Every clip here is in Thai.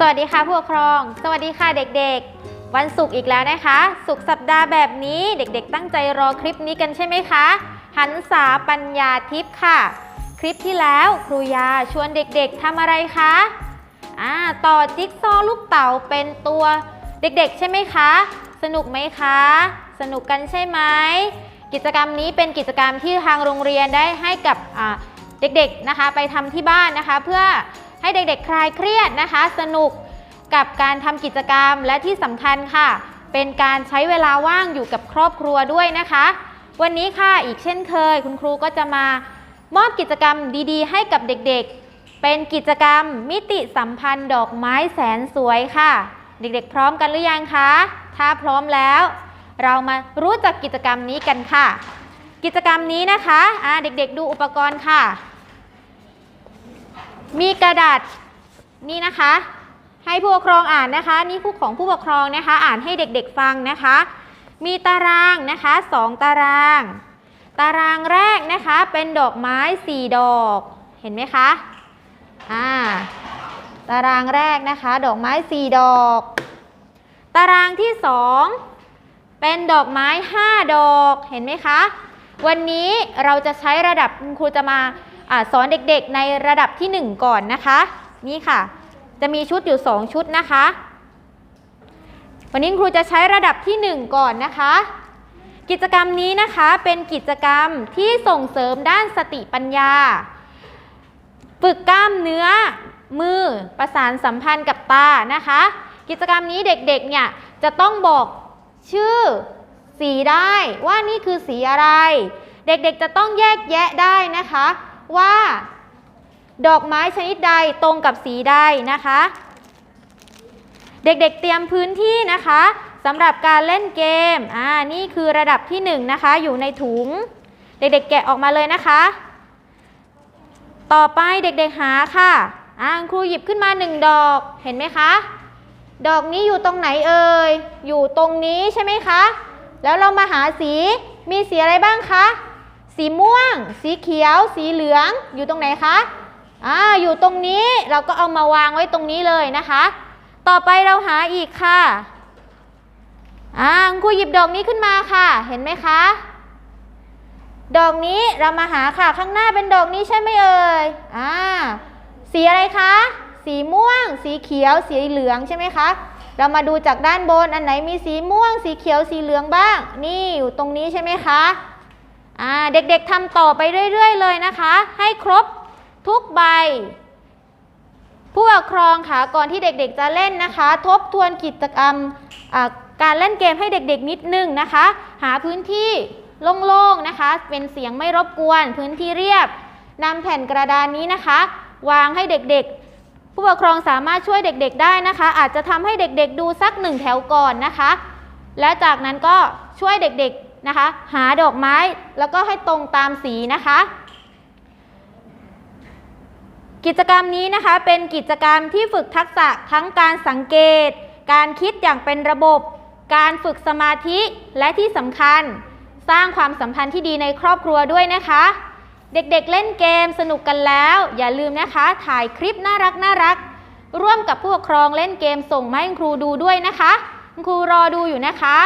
สวัสดีค่ะผู้ปกครอง สวัสดีค่ะเด็กๆ วันศุกร์อีกแล้วนะคะ ศุกร์สัปดาห์แบบนี้เด็กๆ ตั้งใจรอคลิปนี้กันใช่ไหมคะ หันษาปัญญาทิพย์ค่ะ คลิปที่แล้วครูยาชวนเด็กๆทำอะไรคะอ่าต่อจิ๊กซอว์ลูกเต๋าเป็นตัวเด็กๆ ใช่ไหมคะ สนุกไหมคะ สนุกกันใช่ไหมกิจกรรมนี้เป็นกิจกรรมที่ทางโรงเรียนได้ให้กับเด็กๆนะคะ ไปทำที่บ้านนะคะเพื่อ ให้เด็กๆคลายเครียดนะคะ สนุกกับการทำกิจกรรมและที่สำคัญค่ะ เป็นการใช้เวลาว่างอยู่กับครอบครัวด้วยนะคะ วันนี้ค่ะอีกเช่นเคย คุณครูก็จะมามอบกิจกรรมดีๆ ให้กับเด็กๆ เป็นกิจกรรมมิติสัมพันธ์ดอกไม้แสนสวยค่ะ เด็กๆ พร้อมกันหรือยังคะ ถ้าพร้อมแล้ว เรามารู้จักกิจกรรมนี้กันค่ะ กิจกรรมนี้นะคะอ่าเด็กๆ ดูอุปกรณ์ค่ะ มีกระดาษนี่นะคะ ให้ผู้ปกครองอ่านนะคะ นี่ผู้ของผู้ปกครองนะคะ อ่านให้เด็กๆฟังนะคะ มีตารางนะคะสองตาราง ตารางแรกนะคะเป็นดอกไม้สี่ดอกเห็นไหมคะอ่าตารางแรกนะคะ ดอกไม้สี่ดอก ตารางที่สองเป็นดอกไม้ห้าดอกเห็นไหมคะวันนี้เราจะใช้ระดับคุณครูจะมา อสอนเด็กๆในระดับที่ 1 ก่อนนะคะ นี่ค่ะ จะมีชุดอยู่ 2 ชุดนะคะ วันนี้คุณครูจะใช้ระดับที่ 1 ก่อนนะคะ กิจกรรมนี้นะคะเป็นกิจกรรมที่ส่งเสริมด้านสติปัญญา ฝึกกล้ามเนื้อมือประสานสัมพันธ์กับตานะคะ กิจกรรมนี้เด็กๆเนี่ยจะต้องบอกชื่อสีได้ว่านี่คือสีอะไร เด็กๆจะต้องแยกแยะได้นะคะ ว่า ดอกไม้ชนิดใดตรงกับสีใดนะคะ เด็กๆเตรียมพื้นที่นะคะสำหรับการเล่นเกมอ่านี่คือระดับที่1นงนะคะ อยู่ในถุง เด็กๆ แกะออกมาเลยนะคะ ต่อไปเด็กๆหาค่ะอ่าครูหยิบขึ้นมาหนึ่งดอกเห็นไหมคะดอกนี้อยู่ตรงไหนเอ่ย อยู่ตรงนี้ใช่ไหมคะ แล้วเรามาหาสี มีสีอะไรบ้างคะ สีม่วง สีเขียว สีเหลือง อยู่ตรงไหนคะ อ่า อยู่ตรงนี้ เราก็เอามาวางไว้ตรงนี้เลยนะคะ ต่อไปเราหาอีกค่ะ อ่าครูหยิบดอกนี้ขึ้นมาค่ะ เห็นไหมคะ ดอกนี้เรามาหาค่ะ ข้างหน้าเป็นดอกนี้ใช่ไหมเอ่ย อ่า สีอะไรคะ สีม่วง สีเขียว สีเหลืองใช่ไหมคะ เรามาดูจากด้านบน อันไหนมีสีม่วง สีเขียว สีเหลืองบ้าง นี่อยู่ตรงนี้ใช่ไหมคะ เด็กๆทำต่อไปเรื่อยๆเลยนะคะ ให้ครบทุกใบ ผู้ปกครองค่ะก่อนที่เด็กๆจะเล่นนะคะ ทบทวนกิจกรรมการเล่นเกมให้เด็กๆนิดนึงนะคะ หาพื้นที่โล่งๆนะคะ เป็นเสียงไม่รบกวน พื้นที่เรียบนำแผ่นกระดานนี้นะคะ วางให้เด็กๆ ผู้ปกครองสามารถช่วยเด็กๆได้นะคะ อาจจะทำให้เด็กๆดูสักหนึ่งแถวก่อนนะคะ และจากนั้นก็ช่วยเด็กๆ นะคะ หาดอกไม้แล้วก็ให้ตรงตามสีนะคะ กิจกรรมนี้นะคะเป็นกิจกรรมที่ฝึกทักษะทั้งการสังเกต การคิดอย่างเป็นระบบ การฝึกสมาธิและที่สำคัญ สร้างความสัมพันธ์ที่ดีในครอบครัวด้วยนะคะ เด็กๆเเล่นเกมสนุกกันแล้ว อย่าลืมนะคะ ถ่ายคลิปน่ารักน่ารักร่วมกับผู้ปกครองเล่นเกมส่งมาให้ครูดูด้วยนะคะ ครูรอดูอยู่นะคะ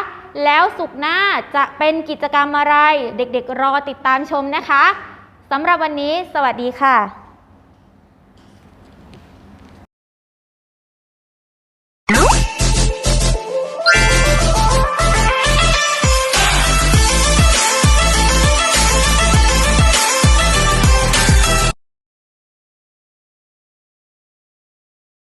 แล้วสุกหน้าจะเป็นกิจกรรมอะไร เด็กๆรอติดตามชมนะคะสำหรับวันนี้ สวัสดีค่ะ